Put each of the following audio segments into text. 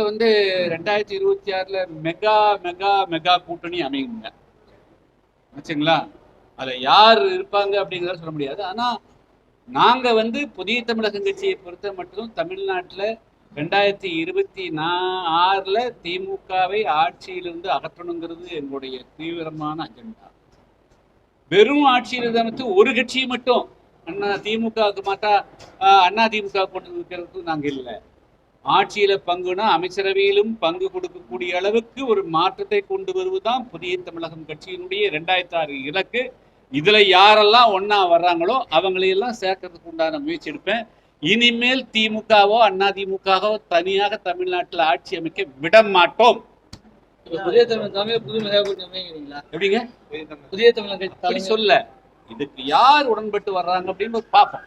வந்து ரெண்டாயிரத்தி இருபத்தி ஆறுல மெகா மெகா மெகா கூட்டணி அமையுங்க. வச்சுங்களா அதுல யார் இருப்பாங்க அப்படிங்கிறத சொல்ல முடியாது. ஆனா நாங்க வந்து புதிய தமிழக கட்சியை பொறுத்த மட்டும் தமிழ்நாட்டுல ரெண்டாயிரத்தி இருபத்தி நா ஆறுல திமுகவை ஆட்சியிலிருந்து அகற்றணுங்கிறது எங்களுடைய தீவிரமான அஜெண்டா. வெறும் ஆட்சியில் அமைத்து ஒரு கட்சியை மட்டும் அண்ணா திமுகவுக்கு மாட்டா அண்ணா திமுக கொண்டு இருக்கிறதுக்கும் நாங்க இல்லை. ஆட்சியில பங்குனா அமைச்சரவையிலும் பங்கு கொடுக்கக்கூடிய அளவுக்கு ஒரு மாற்றத்தை கொண்டு வருவதுதான் புதிய தமிழகம் கட்சியினுடைய ரெண்டாயிரத்தி ஆறு இலக்கு. இதுல யாரெல்லாம் ஒண்ணா வர்றாங்களோ அவங்களையெல்லாம் சேர்க்கறதுக்கு உண்டான முயற்சி எடுப்பேன். இனிமேல் திமுகவோ அண்ணா திமுகவோ தனியாக தமிழ்நாட்டில் ஆட்சி அமைக்க விட மாட்டோம். புதிய எப்படிங்க? புதிய தமிழ் கட்சி அப்படி தலைமை- சொல்ல இதுக்கு யார் உடன்பட்டு வர்றாங்க அப்படின்னு பார்ப்போம்.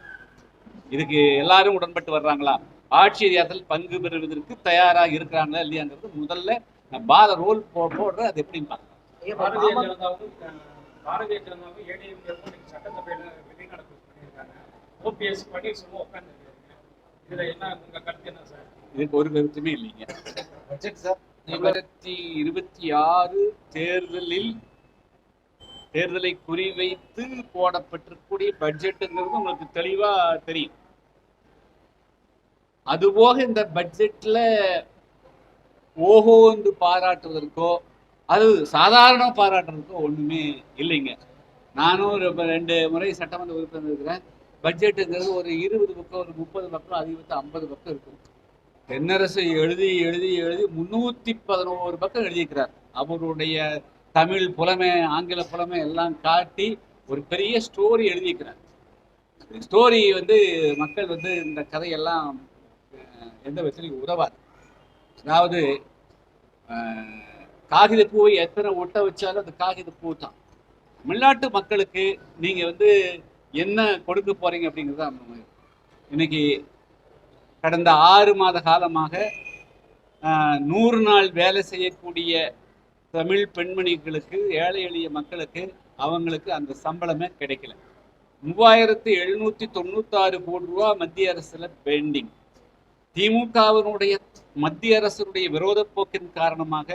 இதுக்கு எல்லாரும் உடன்பட்டு வர்றாங்களா? ஆட்சி அதிகாரத்தில் பங்கு பெறுவதற்கு தயாராக இருக்கிறாங்களா இல்லையாங்கிறது முதல்ல பாத ரோல் போடுற அது எப்படின்னு பார்க்கலாம். பாரதிய ஜனதாவும் இன்னைக்கு சட்டசபையில வெளிநடப்பு பண்ணியிருக்காங்க. ஓபிஎஸ் பன்னீர்செல்வம் உட்காந்துருக்காங்க இதுல என்ன உங்க கருத்து என்ன சார்? இதுக்கு ஒரு கருத்துமே இல்லைங்க. ரெண்டாயிரத்தி இருபத்தி ஆறு தேர்தலில் தேர்தலை குறிவைத்து போடப்பட்டிருக்கக்கூடிய பட்ஜெட்டுங்கிறது உங்களுக்கு தெளிவா தெரியும். அதுபோக இந்த பட்ஜெட்ல ஓஹோ என்று பாராட்டுவதற்கோ அது சாதாரண பாராட்டுறதுக்கோ ஒண்ணுமே இல்லைங்க. நானும் ஒரு ரெண்டு முறை சட்டமன்ற உறுப்பினர் இருக்கிறேன். பட்ஜெட்டுங்கிறது ஒரு இருபது பக்கம் ஒரு முப்பது பக்கம் அதிகபட்சம் ஐம்பது பக்கம் இருக்கும். தென்னரசு எழுதி எழுதி எழுதி முன்னூத்தி பதினோரு பக்கம் எழுதியிருக்கிறார். அவருடைய தமிழ் புலமை ஆங்கில புலமை எல்லாம் காட்டி ஒரு பெரிய ஸ்டோரி எழுதியிருக்கிறார். ஸ்டோரி வந்து மக்கள் வந்து இந்த கதையெல்லாம் எந்த விதத்திலையும் உதவாது. அதாவது காகித பூவை எத்தனை ஒட்ட வச்சாலும் அந்த காகித பூ தான். தமிழ்நாட்டு மக்களுக்கு நீங்கள் வந்து என்ன கொடுக்க போறீங்க அப்படிங்கிறது தான் நம்ம இன்னைக்கு கடந்த ஆறு மாத காலமாக நூறு நாள் வேலை செய்யக்கூடிய தமிழ் பெண்மணிகளுக்கு ஏழை எளிய மக்களுக்கு அவங்களுக்கு அந்த சம்பளமே கிடைக்கல. மூவாயிரத்து எழுநூற்றி தொண்ணூத்தாறு கோடி ரூபா மத்திய அரசில் பெண்டிங். திமுகவினுடைய மத்திய அரசினுடைய விரோத போக்கின் காரணமாக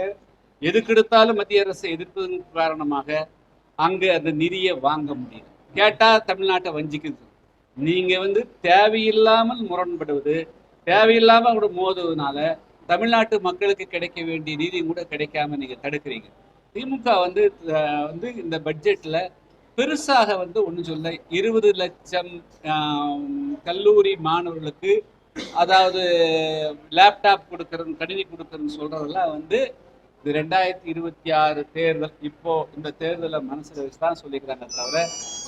எதுக்கெடுத்தாலும் மத்திய அரசை எதிர்ப்பதன் காரணமாக அங்கு அந்த நிதியை வாங்க முடியும் கேட்டால் தமிழ்நாட்டை வஞ்சிக்குது. நீங்க வந்து தேவையில்லாமல் முரண்படுவது தேவையில்லாமல் கூட மோதுவதனால தமிழ்நாட்டு மக்களுக்கு கிடைக்க வேண்டிய நிதி கூட கிடைக்காம நீங்க தடுக்கிறீங்க. திமுக வந்து வந்து இந்த பட்ஜெட்ல பெருசாக வந்து ஒன்று சொல்ல இருபது லட்சம் கல்லூரி மாணவர்களுக்கு அதாவது லேப்டாப் கொடுக்கறது கணினி கொடுக்கறதுன்னு சொல்றதெல்லாம் வந்து இது ரெண்டாயிரத்தி இருபத்தி ஆறு தேர்தல் இப்போ இந்த தேர்தலை மனசுல வச்சு தான் சொல்லிக்கிறாங்க தவிர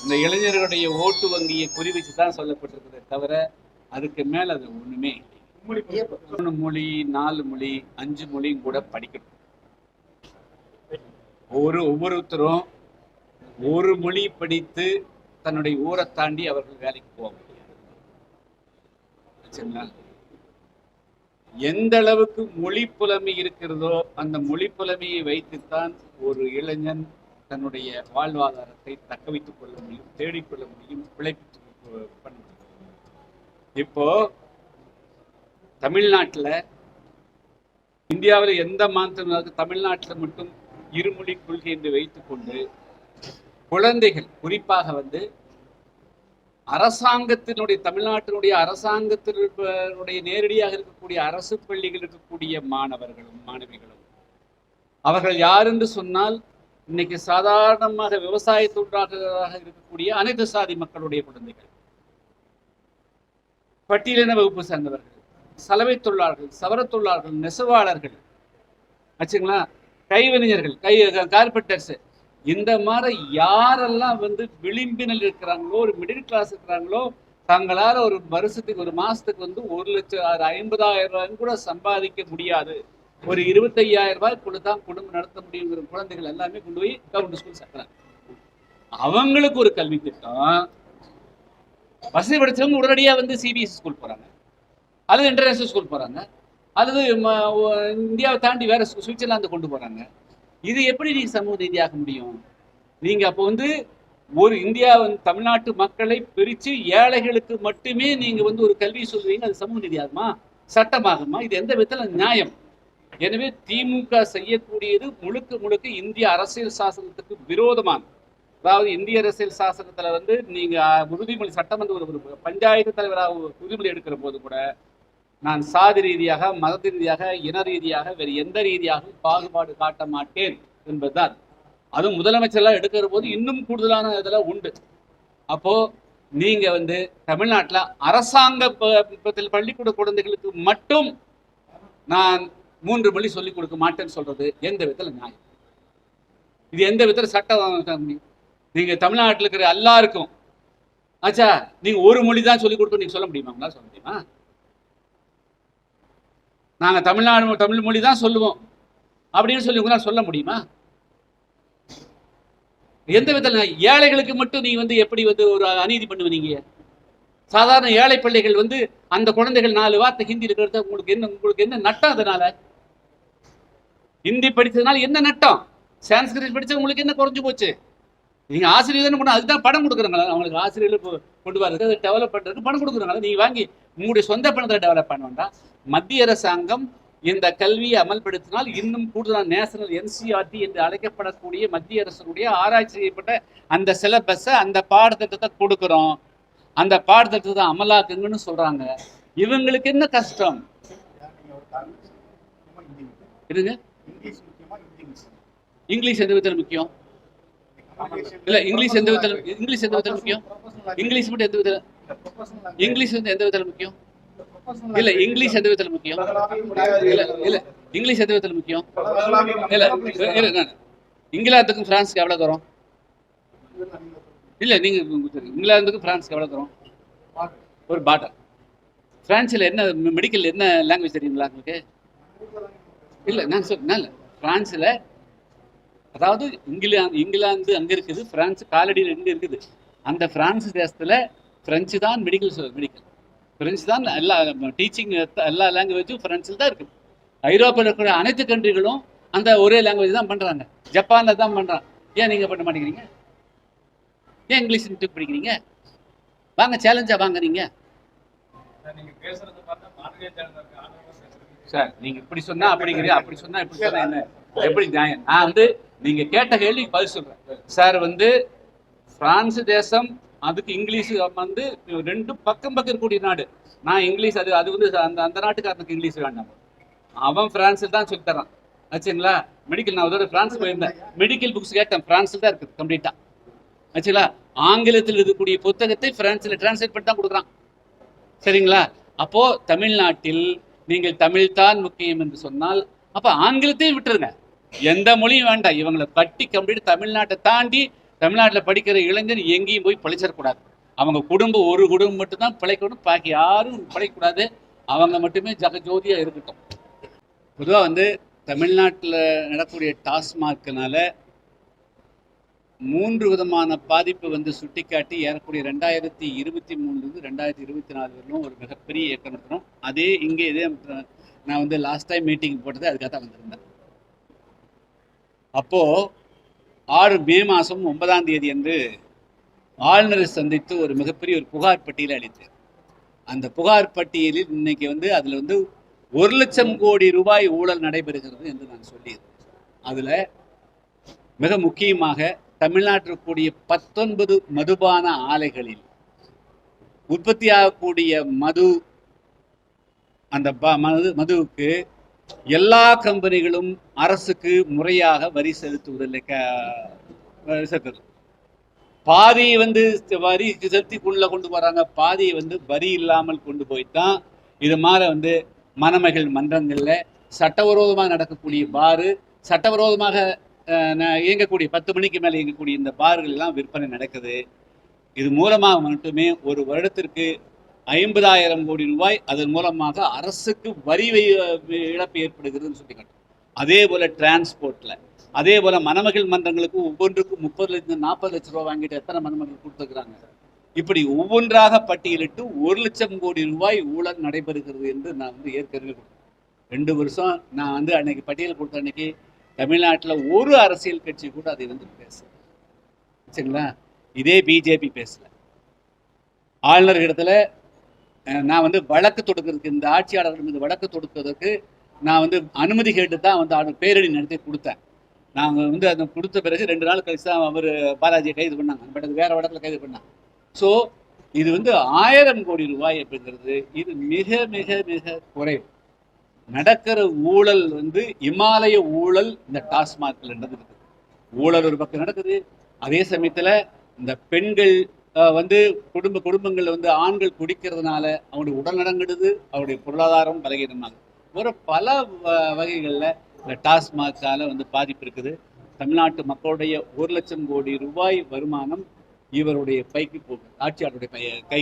இந்த இளைஞர்களுடைய ஓட்டு வங்கியை குறி வச்சு தான் சொல்லப்பட்டிருக்கிறதே தவிர அதுக்கு மேல அது ஒண்ணுமே இல்லை மூணு மொழி நாலு மொழி அஞ்சு மொழியும் கூட படிக்கணும். ஒவ்வொரு ஒவ்வொருத்தரும் ஒரு மொழி படித்து தன்னுடைய ஊரை தாண்டி அவர்கள் வேலைக்கு போவாங்க சரிங்களா? எந்த அளவுக்கு மொழி புலமை இருக்கிறதோ அந்த மொழி புலமையை வைத்துத்தான் ஒரு இளைஞன் தன்னுடைய வாழ்வாதாரத்தை தக்க வைத்துக் கொள்ள முடியும் தேடிக்கொள்ள முடியும் பிழைப்பு பண்ண முடியும் இப்போ தமிழ்நாட்டுல இந்தியாவில் எந்த மாநிலத்திலும் தமிழ்நாட்டில் மட்டும் இருமொழி கொள்கை என்று வைத்துக்கொண்டு குழந்தைகள் குறிப்பாக வந்து அரசாங்கத்தினுடைய தமிழ்நாட்டினுடைய அரசாங்கத்தினுடைய நேரடியாக இருக்கக்கூடிய அரசு பள்ளிகள் இருக்கக்கூடிய மாணவர்களும் மாணவிகளும். அவர்கள் யார் என்று சொன்னால் இன்னைக்கு சாதாரணமாக விவசாய தொழிலாளர்களாக இருக்கக்கூடிய அனைத்து சாதி மக்களுடைய குழந்தைகள். பட்டியலின வகுப்பு சார்ந்தவர்கள் சலவை தொழிலாளர்கள் சவரத் தொழிலாளர்கள் நெசவாளர்கள். ஆச்சுங்களா? கைவினைஞர்கள் கை கார்பெண்டர்ஸ் இந்த மாதிரி யாரெல்லாம் வந்து விளிம்பினல் இருக்கிறாங்களோ ஒரு மிடில் கிளாஸ் இருக்கிறாங்களோ தங்களால் ஒரு வருஷத்துக்கு ஒரு மாதத்துக்கு வந்து ஒரு லட்சம் ஆறு ஐம்பதாயிரம் ரூபாய் கூட சம்பாதிக்க முடியாது. ஒரு இருபத்தையாயிரம் ரூபாய்க்குள்ள தான் குடும்பம் நடத்த முடியுங்கிற குழந்தைகள் எல்லாமே கொண்டு போய் கவர்மெண்ட் ஸ்கூல் சேர்க்கிறாங்க. அவங்களுக்கு ஒரு கல்வி திட்டம். வசதி படித்தவங்க உடனடியாக வந்து சிபிஎஸ்சி ஸ்கூல் போகிறாங்க அல்லது இன்டர்நேஷனல் ஸ்கூல் போகிறாங்க அல்லது இந்தியாவை தாண்டி வேற சுவிட்சர்லாந்து கொண்டு போகிறாங்க இது எப்படி நீங்க சமூக நீதியாக முடியும்? நீங்க அப்போ வந்து ஒரு இந்தியா வந்து தமிழ்நாட்டு மக்களை பிரித்து ஏழைகளுக்கு மட்டுமே நீங்க வந்து ஒரு கல்வி சொல்றீங்க அது சமூக நீதியாகுமா? சட்டமாகுமா? இது எந்த விதத்தில் நியாயம்? எனவே திமுக செய்யக்கூடியது முழுக்க முழுக்க இந்திய அரசியல் சாசனத்துக்கு விரோதமான அதாவது இந்திய அரசியல் சாசனத்தில் வந்து நீங்கள் உறுதிமொழி சட்டமன்ற ஒரு பஞ்சாயத்து தலைவராக ஒரு உறுதிமொழி எடுக்கிற போது கூட நான் சாதி ரீதியாக மத ரீதியாக இன ரீதியாக வேறு எந்த ரீதியாகவும் பாகுபாடு காட்ட மாட்டேன் என்பதுதான். அதுவும் முதலமைச்சர்லாம் எடுக்கிற போது இன்னும் கூடுதலான இதெல்லாம் உண்டு. அப்போ நீங்க வந்து தமிழ்நாட்டில் அரசாங்க பள்ளிக்கூட குழந்தைகளுக்கு மட்டும் நான் மூன்று மொழி சொல்லிக் கொடுக்க மாட்டேன்னு சொல்றது எந்த விதத்தில் நியாயம்? இது எந்த விதத்தில் சட்டம் நீங்க தமிழ்நாட்டில் இருக்கிற எல்லாருக்கும் ஆச்சா நீங்க ஒரு மொழி தான் சொல்லிக் கொடுத்து நீங்க சொல்ல முடியுமாங்களா சொல்ல முடியுமா? நாங்க தமிழ்நாடு தமிழ் மொழி தான் சொல்லுவோம். அப்படின்னு சொல்லி உங்களால சொல்ல முடியுமா? எந்த விதத்தில்? ஏழைகளுக்கு மட்டும் நீ வந்து எப்படி வந்து ஒரு அநீதி பண்ணுவீங்க சாதாரண ஏழை பிள்ளைகள் வந்து அந்த குழந்தைகள் நாலு வார்த்தை ஹிந்தி இருக்கிறது உங்களுக்கு என்ன உங்களுக்கு என்ன நட்டம் அதனால? ஹிந்தி படிச்சதுனால என்ன நட்டம்? சான்ஸ்கிரிட் படிச்சா உங்களுக்கு என்ன குறைஞ்சு போச்சு? நீங்க ஆசிரியர் தானே கொண்டு அதுதான் பணம் கொடுக்குறாங்களா? அவங்களுக்கு ஆசிரியர்கள் கொண்டு வரது டெவலப் பண்றதுக்கு பணம் கொடுக்குறாங்களா? நீங்க வாங்கி உங்களுடைய சொந்த பணத்தை டெவலப் பண்ண வேண்டாம். மத்திய அரசாங்கம் இந்த கல்வியை அமல்படுத்தினால் இன்னும் கூடுதலான நேஷனல் என்சிஆர்டி என்று அழைக்கப்படக்கூடிய மத்திய அரசுடைய ஆராய்ச்சி செய்யப்பட்ட அந்த சிலபஸை அந்த பாடத்திட்டத்தை கொடுக்குறோம். அந்த பாடத்திட்டத்தை அமலாக்குங்கன்னு சொல்றாங்க. இவங்களுக்கு என்ன கஷ்டம்? இருங்க. இங்கிலீஷ் இங்கிலீஷ் எந்த விதத்தில் முக்கியம்? இல்ல இங்கிலீஷ் எந்த விதத்தில் இங்கிலீஷ் எந்த விதத்தில் முக்கியம்? இங்கிலீஷ் மட்டும் எந்த விதத்தில்? இங்கிலீஷ் வந்து எந்த விதத்தில் முக்கியம்? இல்ல இங்கிலீஷ் எந்த முக்கியம்? இல்ல இல்ல இங்கிலீஷ் எந்த முக்கியம்? இல்ல இல்ல இங்கிலாந்துக்கும் பிரான்ஸ்க்கு எவ்வளவு வரும் இல்ல நீங்க இங்கிலாந்துக்கும் பிரான்ஸ்க்கு எவ்வளவு வரும் ஒரு பாட்டர் பிரான்ஸ்ல என்ன மெடிக்கல் என்ன லாங்குவேஜ் தெரியுங்களா உங்களுக்கு? இல்ல நான் சொல்ல பிரான்ஸ்ல அதாவது இங்கிலாந்து இங்கிலாந்து அங்க இருக்குது பிரான்ஸ் காலடியில் எங்க இருக்குது? அந்த பிரான்ஸ் தேசத்துல பிரெஞ்சு தான் மெடிக்கல் மெடிக்கல் பிரெஞ்சு தான் எல்லா டீச்சிங் எல்லா லாங்குவேஜும் பிரெஞ்சில் தான் இருக்குது ஐரோப்பாவில் இருக்கிற அனைத்து கண்ட்ரிகளும் அந்த ஒரே லாங்குவேஜ் தான் பண்றாங்க. ஜப்பான்ல தான் பண்றாங்க. ஏன் நீங்க பண்ண மாட்டேங்கிறீங்க? ஏன் இங்கிலீஷ் தூக்கி படிக்கிறீங்க? வாங்க சேலஞ்சா வாங்க நீங்க. நீங்க பேசுறத பார்த்தா பாரதிய ஜனதாக்கு ஆதரவா பேசுறீங்க. சார் நீங்க இப்படி சொன்னா அப்படிங்கிறீங்க அப்படி சொன்னா இப்படி சொன்னா என்ன? எப்படி நியாயம்? நான் வந்து நீங்க கேட்ட கேள்விக்கு பதில் சொல்றேன். சார் வந்து பிரான்ஸ் தேசம் அதுக்கு இங்கிலீஷ் வந்து ரெண்டு பக்கம் பக்கம் இருக்கக்கூடிய நாடு. நான் இங்கிலீஷ் அது அது வந்து அந்த அந்த நாட்டுக்காரனுக்கு இங்கிலீஷ் வேண்டாம். அவன் பிரான்ஸில் தான் சொல்லி தரான் ஆச்சுங்களா? மெடிக்கல் நான் அதோட பிரான்ஸ் போயிருந்தேன். மெடிக்கல் புக்ஸ் கேட்டேன். பிரான்ஸில் தான் இருக்குது கம்ப்ளீட்டாக ஆச்சுங்களா? ஆங்கிலத்தில் இருக்கக்கூடிய புத்தகத்தை பிரான்ஸில் டிரான்ஸ்லேட் பண்ணி தான் கொடுக்குறான். சரிங்களா? அப்போது தமிழ்நாட்டில் நீங்கள் தமிழ் தான் முக்கியம் என்று சொன்னால் அப்போ ஆங்கிலத்தையும் விட்டுருங்க. எந்த மொழியும் வேண்டாம். இவங்களை கட்டி கம்ப்ளீட் தமிழ்நாட்டை தாண்டி தமிழ்நாட்டில் படிக்கிற இளைஞர் எங்கேயும் போய் பிழைச்சிடக்கூடாது அவங்க குடும்பம் ஒரு குடும்பம் மட்டும்தான் பிழைக்கணும் பாக்கி யாரும் பிழைக்கக்கூடாது. அவங்க மட்டுமே ஜகஜோதியாக இருக்கட்டும். பொதுவாக வந்து தமிழ்நாட்டில் நடக்கக்கூடிய டாஸ்மார்க்னால மூன்று விதமான பாதிப்பு வந்து சுட்டிக்காட்டி ஏறக்கூடிய ரெண்டாயிரத்தி இருபத்தி மூணுலேருந்து ரெண்டாயிரத்தி இருபத்தி நாலு வரலும் ஒரு மிகப்பெரிய இயக்கம் நடத்துகிறோம் அதே இங்கே இதே நான் வந்து லாஸ்ட் டைம் மீட்டிங் போட்டது அதுக்காக தான் வந்திருந்தேன். அப்போது ஆறு மே மாதம் ஒன்பதாம் தேதி அன்று ஆளுநரை சந்தித்து ஒரு மிகப்பெரிய ஒரு புகார் பட்டியலை அளித்தேன். அந்த புகார் பட்டியலில் இன்னைக்கு வந்து அதில் வந்து ஒரு லட்சம் கோடி ரூபாய் ஊழல் நடைபெறுகிறது என்று நான் சொல்லியிருந்தேன். அதில் மிக முக்கியமாக தமிழ்நாட்டில் கூடிய பத்தொன்பது மதுபான ஆலைகளில் உற்பத்தியாகக்கூடிய மது அந்த ப- மது மதுவுக்கு எல்லா கம்பெனிகளும் அரசுக்கு முறையாக வரி செலுத்துவதில்லை. வரி செலுத்துறது பாதி வந்து வரி செலுத்தி உள்ள கொண்டு போறாங்க பாதியை வந்து வரி இல்லாமல் கொண்டு போய் தான் இது மாதிரி வந்து மணமகள் மன்றங்களில் சட்டவிரோதமாக நடக்கக்கூடிய பாரு சட்டவிரோதமாக இயங்கக்கூடிய பத்து மணிக்கு மேலே இயங்கக்கூடிய இந்த பார்கள் எல்லாம் விற்பனை நடக்குது. இது மூலமாக மட்டுமே ஒரு வருடத்திற்கு ஐம்பதாயிரம் கோடி ரூபாய் அதன் மூலமாக அரசுக்கு வரி வை- இழப்பு ஏற்படுகிறதுன்னு சொல்லி அதே போல டிரான்ஸ்போர்ட்ல அதே போல மணமகள் மன்றங்களுக்கு ஒவ்வொன்றுக்கும் முப்பது லட்சம் நாற்பது லட்சம் ரூபாய் வாங்கிட்டு எத்தனை மணமகள் கொடுத்துருக்குறாங்க? இப்படி ஒவ்வொன்றாக பட்டியலிட்டு ஒரு லட்சம் கோடி ரூபாய் ஊழல் நடைபெறுகிறது என்று நான் வந்து ஏற்கனவே கொடுத்தேன். ரெண்டு வருஷம் நான் வந்து அன்னைக்கு பட்டியல் கொடுத்த அன்னைக்கு தமிழ்நாட்டில் ஒரு அரசியல் கட்சி கூட அதை வந்து பேசல. சரிங்களா? இதே பிஜேபி பேசல. ஆளுநர் இடத்துல நான் வந்து வழக்கு தொடுக்கிறதுக்கு இந்த ஆட்சியாளர்கள் மீது வழக்கு தொடுக்கிறதுக்கு நான் வந்து அனுமதி கேட்டு தான் வந்து அவர் பேரணி நடத்தி கொடுத்தேன். நாங்கள் வந்து அதை கொடுத்த பிறகு ரெண்டு நாள் கழிச்சு தான் அவர் பாலாஜியை கைது பண்ணாங்க. பட் அது வேற இடத்துல கைது பண்ணாங்க. ஸோ இது வந்து ஆயிரம் கோடி ரூபாய் அப்படிங்கிறது இது மிக மிக மிக குறைவு. நடக்கிற ஊழல் வந்து இமாலய ஊழல் இந்த டாஸ்மாக்ல நடந்துருக்கு. ஊழல் ஒரு பக்கம் நடக்குது. அதே சமயத்துல இந்த பெண்கள் வந்து குடும்ப குடும்பங்கள்ல வந்து ஆண்கள் குடிக்கிறதுனால அவனுடைய உடல் நடங்கிடுது அவருடைய பொருளாதாரம் பலகீனமாக ஒரு பல வ- வகைகள்ல இந்த டாஸ்மாக்கால வந்து பாதிப்பு இருக்குது. தமிழ்நாட்டு மக்களுடைய ஒரு லட்சம் கோடி ரூபாய் வருமானம் இவருடைய பைக்கு போகுது ஆட்சியாளருடைய பை கை